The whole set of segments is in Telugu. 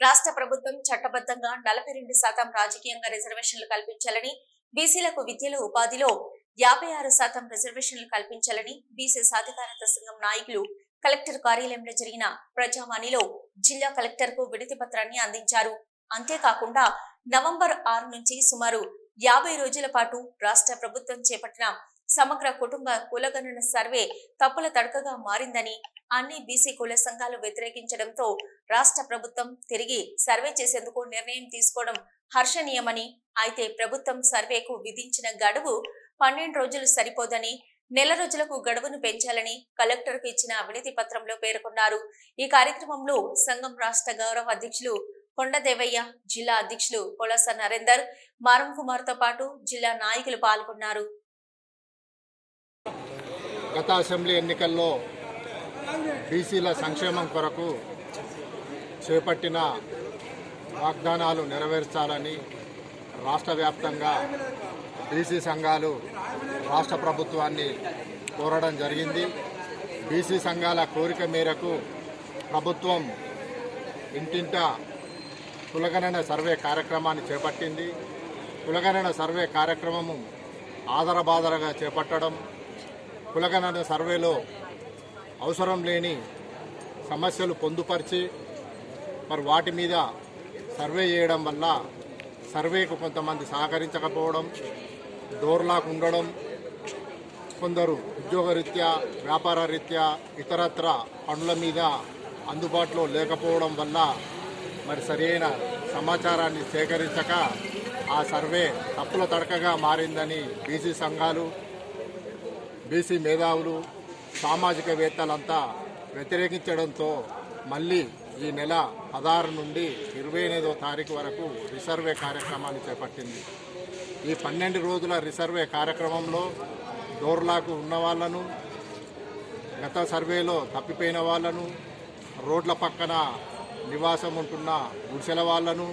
రాష్ట్ర ప్రభుత్వం చట్టబద్ధంగా నలభై రెండు శాతం రాజకీయంగా రిజర్వేషన్లు కల్పించాలని బీసీలకు విద్యలో ఉపాధిలో యాభై ఆరు శాతం రిజర్వేషన్లు కల్పించాలని బీసీ సాధికారత సంఘం నాయకులు కలెక్టర్ కార్యాలయంలో జరిగిన ప్రజావాణిలో జిల్లా కలెక్టర్కు వినతి పత్రాన్ని అందించారు. అంతేకాకుండా నవంబర్ ఆరు నుంచి సుమారు యాభై రోజుల పాటు రాష్ట్ర ప్రభుత్వం చేపట్టిన సమగ్ర కుటుంబ కులగణన సర్వే తప్పుల తడకగా మారిందని అన్ని బీసీ కుల సంఘాలు వ్యతిరేకించడంతో రాష్ట్ర ప్రభుత్వం తిరిగి సర్వే చేసేందుకు నిర్ణయం తీసుకోవడం హర్షణీయమని అయితే ప్రభుత్వం సర్వేకు విధించిన గడువు పన్నెండు రోజులు సరిపోదని నెల రోజులకు గడువును పెంచాలని కలెక్టర్కు ఇచ్చిన అవినీతి పత్రంలో పేర్కొన్నారు. ఈ కార్యక్రమంలో సంఘం రాష్ట్ర గౌరవ అధ్యక్షులు కొండదేవయ్య జిల్లా అధ్యక్షులు పొలస నరేందర్ మారం కుమార్తో పాటు జిల్లా నాయకులు పాల్గొన్నారు. గత అసెంబ్లీ ఎన్నికల్లో బీసీల సంక్షేమం కొరకు చేపట్టిన వాగ్దానాలు నెరవేర్చాలని రాష్ట్ర వ్యాప్తంగా బీసీ సంఘాలు రాష్ట్ర ప్రభుత్వాన్ని కోరడం జరిగింది. బీసీ సంఘాల కోరిక మేరకు ప్రభుత్వం ఇంటింట కులగణన సర్వే కార్యక్రమాన్ని చేపట్టింది. కులగణన సర్వే కార్యక్రమము ఆదరబాదరగా చేపట్టడం కులగణన సర్వేలో అవసరం లేని సమస్యలు పొందుపరిచి మరి వాటి మీద సర్వే చేయడం వల్ల సర్వేకు కొంతమంది సహకరించకపోవడం డోర్లాక్ ఉండడం కొందరు ఉద్యోగరీత్యా వ్యాపార రీత్యా ఇతరత్ర పనుల మీద అందుబాటులో లేకపోవడం వల్ల మరి సరైన సమాచారాన్ని సేకరించక ఆ సర్వే తప్పుల తడకగా మారిందని బీసీ సంఘాలు బీసీ మేధావులు సామాజికవేత్తలంతా వ్యతిరేకించడంతో మళ్ళీ ఈ నెల పదహారు నుండి ఇరవై ఎనిమిదో తారీఖు వరకు రిసర్వే కార్యక్రమాన్ని చేపట్టింది. ఈ పన్నెండు రోజుల రిసర్వే కార్యక్రమంలో డోర్లాకు ఉన్న వాళ్ళను గత సర్వేలో తప్పిపోయిన వాళ్ళను రోడ్ల పక్కన నివాసం ఉంటున్న గుడిసెల వాళ్ళను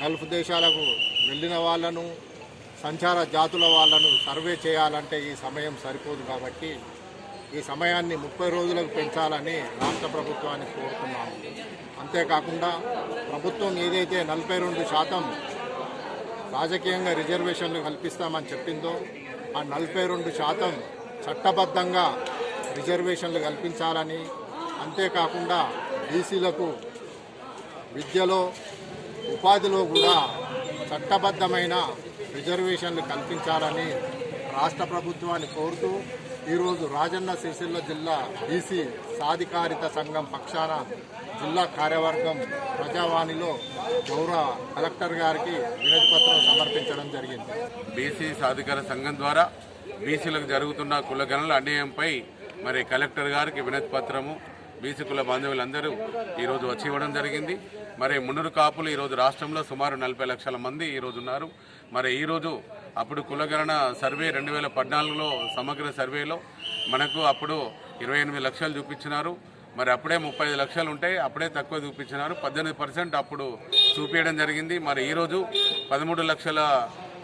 గల్ఫ్ దేశాలకు వెళ్ళిన వాళ్ళను సంచార జాతుల వాళ్ళను సర్వే చేయాలంటే ఈ సమయం సరిపోదు కాబట్టి ఈ సమయాన్ని ముప్పై రోజులకు పెంచాలని రాష్ట్ర ప్రభుత్వాన్ని కోరుతున్నాము. అంతేకాకుండా ప్రభుత్వం ఏదైతే నలభై రెండు శాతం రాజకీయంగా రిజర్వేషన్లు కల్పిస్తామని చెప్పిందో ఆ నలభై రెండు శాతం చట్టబద్ధంగా రిజర్వేషన్లు కల్పించాలని అంతేకాకుండా బీసీలకు విద్యలో ఉపాధిలో కూడా చట్టబద్ధమైన రిజర్వేషన్లు కల్పించాలని రాష్ట్ర ప్రభుత్వాన్ని కోరుతూ ఈరోజు రాజన్న సిరిసిల్ల జిల్లా బీసీ సాధికారిత సంఘం పక్షాన జిల్లా కార్యవర్గం ప్రజావాణిలో గౌరవ కలెక్టర్ గారికి వినతిపత్రం సమర్పించడం జరిగింది. బీసీ సాధికార సంఘం ద్వారా బీసీలకు జరుగుతున్న కులగణల అన్యాయంపై మరి కలెక్టర్ గారికి వినతిపత్రము బీసీ కుల బాంధవులందరూ ఈరోజు వచ్చి ఇవ్వడం జరిగింది. మరి మునురు కాపులు ఈరోజు రాష్ట్రంలో సుమారు నలభై లక్షల మంది ఈరోజు ఉన్నారు మరి ఈరోజు అప్పుడు కులగణన సర్వే రెండు వేల పద్నాలుగులో సమగ్ర సర్వేలో మనకు అప్పుడు ఇరవై ఎనిమిది లక్షలు చూపించినారు. మరి అప్పుడే ముప్పై ఐదు లక్షలు ఉంటాయి అప్పుడే తక్కువ చూపించినారు. పద్దెనిమిది పర్సెంట్ అప్పుడు చూపించడం జరిగింది. మరి ఈరోజు పదమూడు లక్షల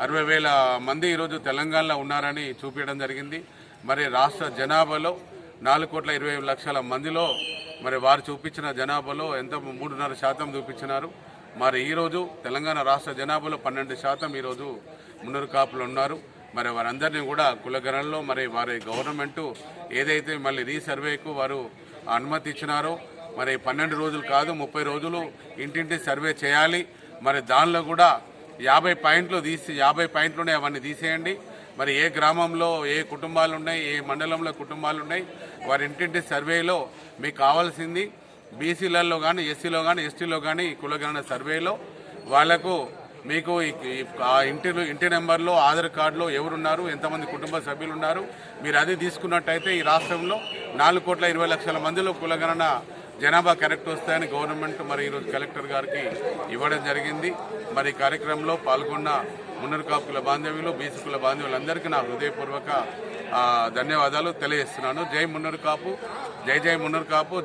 అరవై వేల మంది ఈరోజు తెలంగాణలో ఉన్నారని చూపించడం జరిగింది. మరి రాష్ట్ర జనాభాలో నాలుగు కోట్ల ఇరవై లక్షల మందిలో మరి వారు చూపించిన జనాభాలో ఎంత మూడున్నర శాతం చూపించినారు. మరి ఈరోజు తెలంగాణ రాష్ట్ర జనాభాలో పన్నెండు శాతం ఈరోజు మున్నూరు కాపులు ఉన్నారు. మరి వారందరినీ కూడా కులగణనలో మరి వారి గవర్నమెంటు ఏదైతే మళ్ళీ రీసర్వేకు వారు అనుమతి ఇచ్చినారో మరి పన్నెండు రోజులు కాదు ముప్పై రోజులు ఇంటింటి సర్వే చేయాలి. మరి దానిలో కూడా యాభై పాయింట్లు తీసి యాభై పాయింట్లు అవన్నీ తీసేయండి. మరి ఏ గ్రామంలో ఏ కుటుంబాలు ఉన్నాయి ఏ మండలంలో కుటుంబాలు ఉన్నాయి వారి ఇంటింటి సర్వేలో మీకు కావాల్సింది బీసీలలో కానీ ఎస్సీలో కానీ ఎస్టీలో కానీ కులగణన సర్వేలో. వాళ్ళకు మీకు ఆ ఇంటి ఇంటి నెంబర్లో ఆధార్ కార్డులో ఎవరున్నారు ఎంతమంది కుటుంబ సభ్యులు ఉన్నారు మీరు అది తీసుకున్నట్టయితే ఈ రాష్ట్రంలో నాలుగు కోట్ల ఇరవై లక్షల మందిలో కులగణన జనాభా కరెక్ట్ వస్తాయని గవర్నమెంట్ మరి ఈరోజు కలెక్టర్ గారికి ఇవ్వడం జరిగింది. మరి కార్యక్రమంలో పాల్గొన్న మున్నూరు కాపుల బాంధవ్యులు బీసుకుల బాంధవ్యులందరికీ నా హృదయపూర్వక ధన్యవాదాలు తెలియజేస్తున్నాను. జై మున్నూరు కాపు జై జై మున్నూరు కాపు